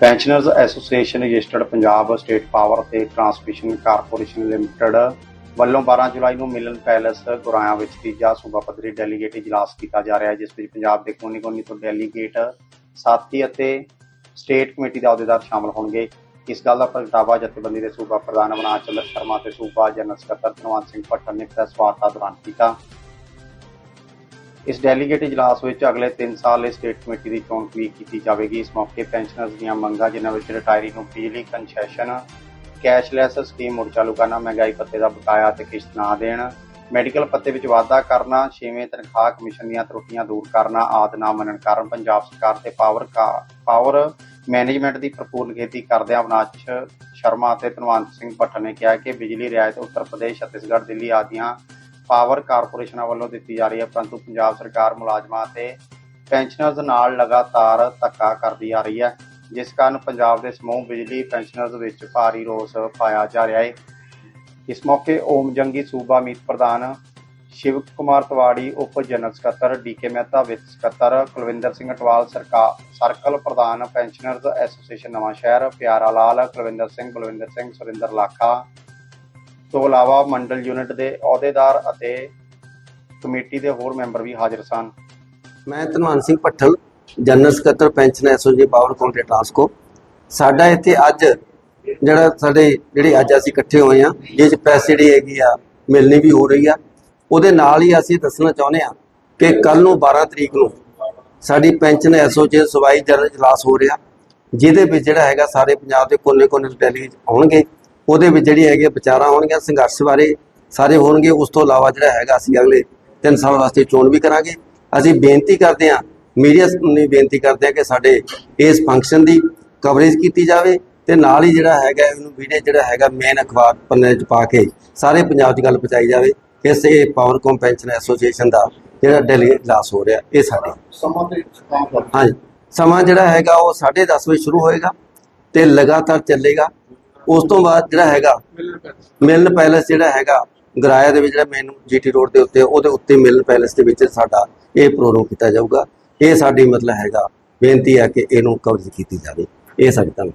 Pensioners association registered Punjab state power ਤੇ transmission corporation limited ਵੱਲੋਂ 12 ਜੁਲਾਈ ਨੂੰ ਮਿਲਨ ਪੈਲੇਸ ਗੁਰਾਇਆ ਵਿੱਚ ਤੀਜਾ ਸੂਬਾ ਪੱਧਰੀ ਡੈਲੀਗੇਟ ਇਜਲਾਸ ਕੀਤਾ ਜਾ ਰਿਹਾ ਹੈ, ਜਿਸ ਵਿੱਚ ਪੰਜਾਬ ਦੇ ਕੋਨੀ-ਕੋਨੀ ਤੋਂ ਡੈਲੀਗੇਟ ਸਾਥੀ ਅਤੇ ਸਟੇਟ ਕਮੇਟੀ ਦੇ ਅਹੁਦੇਦਾਰ ਸ਼ਾਮਲ ਹੋਣਗੇ। ਇਸ ਗੱਲ ਦਾ ਪ੍ਰਗਟਾਵਾ ਜਥੇਬੰਦੀ ਦੇ ਸੂਬਾ ਪ੍ਰਧਾਨ ਅਵਨਾਸ਼ ਚੰਦਰ ਸ਼ਰਮਾ ਤੇ ਸੂਬਾ ਜਨਰਲ ਸਕੱਤਰ ਧਨਵੰਤ ਸਿੰਘ ਭੱਟਰ ਨੇ ਪ੍ਰੈਸ ਵਾਰਤਾ ਦੌਰਾਨ ਕੀਤਾ। ਇਸ ਡੈਲੀਗੇਟ ਇਜਲਾਸ ਵਿੱਚ ਅਗਲੇ 3 ਸਾਲ ਲਈ ਸਟੇਟ ਕਮੇਟੀ ਦੀ ਚੋਣ ਵੀ ਕੀਤੀ ਜਾਵੇਗੀ। ਇਸ ਮੌਕੇ ਪੈਨਸ਼ਨਰਜ਼ ਦੀਆਂ ਮੰਗਾਂ, ਜਿਨ੍ਹਾਂ ਵਿੱਚ ਰਿਟਾਇਰੀ ਨੂੰ ਬਿਜਲੀ ਕੰਸੈਸ਼ਨ ਕੈਸ਼ਲੈਸ ਸਕੀਮ ਮੁੜ ਚਾਲੂ ਕਰਨਾ, ਮਹਿੰਗਾਈ ਭੱਤੇ ਦਾ ਬਕਾਇਆ ਤੇ ਕਿਸ਼ਤ ਨਾ ਦੇਣ ਮੈਡੀਕਲ ਪੱਤੇ ਵਿੱਚ ਵਾਧਾ ਕਰਨਾ, ਛੇਵੇਂ ਤਨਖਾਹ ਕਮਿਸ਼ਨ ਦੀਆਂ ਤਰੁੱਟੀਆਂ ਦੂਰ ਕਰਨਾ, ਆਦਿ ਨਾ ਮੰਨਣ ਕਾਰਨ ਪੰਜਾਬ ਸਰਕਾਰ ਤੇ ਪਾਵਰ ਪਾਵਰ ਮੈਨੇਜਮੈਂਟ ਦੀ ਭਰਪੂਰ ਖੇਤੀ ਕਰਦਿਆਂ ਅਵਨਾਸ਼ ਸ਼ਰਮਾ ਅਤੇ ਧਨਵੰਤ ਸਿੰਘ ਭੱਟਰ ਨੇ ਕਿਹਾ ਕਿ ਬਿਜਲੀ, ਰਿਆਇਤ ਉੱਤਰ ਪ੍ਰਦੇਸ਼, ਛੱਤੀਸਗੜ੍ਹ, ਦਿੱਲੀ ਆਦੀਆਂ ਪਾਵਰ ਕਾਰਪੋਰੇਸ਼ਨਾਂ ਵੱਲੋਂ ਦਿੱਤੀ ਜਾ ਰਹੀ ਹੈ, ਪਰੰਤੂ ਪੰਜਾਬ ਸਰਕਾਰ ਮੁਲਾਜ਼ਮਾਂ ਅਤੇ ਪੈਨਸ਼ਨਰਜ਼ ਨਾਲ ਲਗਾਤਾਰ ਧੱਕਾ ਕਰਦੀ ਆ ਰਹੀ ਹੈ, ਜਿਸ ਕਾਰਨ ਪੰਜਾਬ ਦੇ ਸਮੂਹ ਬਿਜਲੀ ਪੈਨਸ਼ਨਰਜ਼ ਵਿੱਚ ਭਾਰੀ ਰੋਸ ਪਾਇਆ ਜਾ ਰਿਹਾ ਹੈ। ਇਸ ਮੌਕੇ ਓਮ ਜੰਗੀ ਸੂਬਾ ਮੀਤ ਪ੍ਰਧਾਨ ਸ਼ਿਵ ਕੁਮਾਰ ਤਵਾੜੀ, ਉਪ ਜਨਰਲ ਸਕੱਤਰ ਡੀਕੇ ਮਹਿਤਾ, ਵਿੱਤ ਸਕੱਤਰ ਕੁਲਵਿੰਦਰ ਸਿੰਘ ਅਟਵਾਲ ਸਰਕਾਰ ਸਰਕਲ ਪ੍ਰਧਾਨ ਪੈਨਸ਼ਨਰਜ਼ ਐਸੋਸੀਏਸ਼ਨ ਨਵਾਂ ਸ਼ਹਿਰ ਪਿਆਰਾ ਲਾਲ, ਕੁਲਵਿੰਦਰ ਸਿੰਘ ਬਲਵਿੰਦਰ ਸਿੰਘ, ਸੁਰਿੰਦਰ ਲਾਖਾ ਤੋਂ ਇਲਾਵਾ ਮੰਡਲ ਯੂਨਿਟ ਦੇ ਅਹੁਦੇਦਾਰ ਅਤੇ ਕਮੇਟੀ ਦੇ ਹੋਰ ਮੈਂਬਰ ਵੀ ਹਾਜ਼ਰ ਸਨ। ਮੈਂ ਧਨਵਾਨ ਸਿੰਘ ਭੱਠਲ, ਜਨਰਲ ਸਕੱਤਰ pension association power county Transco ਸਾਡਾ ਇੱਥੇ ਅੱਜ ਜਿਹੜਾ ਸਾਡੇ ਜਿਹੜੇ ਅੱਜ ਅਸੀਂ ਇਕੱਠੇ ਹੋਏ ਆ ਜਿਸ 'ਚ ਪੈਸੇ ਜਿਹੜੀ ਹੈਗੀ ਆ, ਮਿਲਣੀ ਵੀ ਹੋ ਰਹੀ ਆ। ਉਹਦੇ ਨਾਲ ਹੀ ਅਸੀਂ ਦੱਸਣਾ ਚਾਹੁੰਦੇ ਆ ਕਿ ਕੱਲ ਨੂੰ 12 ਤਰੀਕ ਨੂੰ ਸਾਡੀ ਪੈਨਸ਼ਨ ਐਸੋਸੀਏਸ਼ਨ ਸਵਾਈ ਜਨਰਲ ਇਜਲਾਸ ਹੋ ਰਿਹਾ, ਜਿਹਦੇ ਵਿੱਚ ਜਿਹੜਾ ਹੈਗਾ ਸਾਰੇ ਪੰਜਾਬ ਦੇ ਕੋਨੇ-ਕੋਨੇ ਤੋਂ ਡੈਲੀਗੇਟ ਆਉਣਗੇ। ਉਹਦੇ ਵਿੱਚ ਜਿਹੜੀ ਹੈਗੇ ਵਿਚਾਰਾਂ ਹੋਣਗੀਆਂ ਸੰਘਰਸ਼ ਬਾਰੇ ਸਾਰੇ ਹੋਣਗੇ ਉਸ ਤੋਂ ਇਲਾਵਾ ਜਿਹੜਾ ਹੈਗਾ ਅਸੀਂ ਅਗਲੇ 3 ਸਾਲ ਵਾਸਤੇ ਚੋਣ ਵੀ ਕਰਾਂਗੇ। ਅਸੀਂ ਬੇਨਤੀ ਕਰਦੇ ਹਾਂ ਮੀਡੀਆ ਨੂੰ ਬੇਨਤੀ ਕਰਦੇ ਹਾਂ ਕਿ ਸਾਡੇ ਇਸ ਫੰਕਸ਼ਨ ਦੀ ਕਵਰੇਜ ਕੀਤੀ ਜਾਵੇ ਤੇ ਨਾਲ ਹੀ ਜਿਹੜਾ ਹੈਗਾ ਇਹਨੂੰ ਵੀਡੀਓ ਜਿਹੜਾ ਹੈਗਾ ਮੇਨ ਅਖਬਾਰ ਪੰਨੇ 'ਚ ਪਾ ਕੇ ਸਾਰੇ ਪੰਜਾਬ 'ਚ ਗੱਲ ਪਹੁੰਚਾਈ ਜਾਵੇ। ਇਸ ਇਹ ਪਾਵਰ ਕੌਮ ਪੈਨਸ਼ਨ ਐਸੋਸੀਏਸ਼ਨ ਦਾ ਜਿਹੜਾ ਡੈਲੀਗੇਟ ਇਜਲਾਸ ਹੋ ਰਿਹਾ ਇਹ ਸਾਡਾ। ਸਮਾਂ ਤੇ ਹਾਂਜੀ। ਸਮਾਂ ਜਿਹੜਾ ਹੈਗਾ ਉਹ 10:30 ਵਜੇ ਸ਼ੁਰੂ ਹੋਏਗਾ ਤੇ ਲਗਾਤਾਰ ਚੱਲੇਗਾ। ਉਸ ਤੋਂ ਬਾਅਦ ਜਿਹੜਾ ਹੈਗਾ ਮਿਲਨ ਪੈਲੇਸ। ਜਿਹੜਾ ਹੈਗਾ ਗਰਾਇਆ ਦੇ ਵਿੱਚ ਜਿਹੜਾ ਮੇਨ ਜੀਟੀ ਰੋਡ ਦੇ ਉੱਤੇ ਉਹਦੇ ਉੱਤੇ ਮਿਲਨ ਪੈਲੇਸ ਦੇ ਵਿੱਚ ਸਾਡਾ ਇਹ ਪ੍ਰੋਗਰਾਮ ਕੀਤਾ ਜਾਊਗਾ। ਇਹ ਸਾਡੀ ਮਤਲਬ ਹੈਗਾ ਬੇਨਤੀ ਹੈ ਕਿ ਇਹਨੂੰ ਕਵਰੇਜ ਕੀਤੀ ਜਾਵੇ। ਇਹ ਸਾਡੀ ਧੰਨਵਾਦ।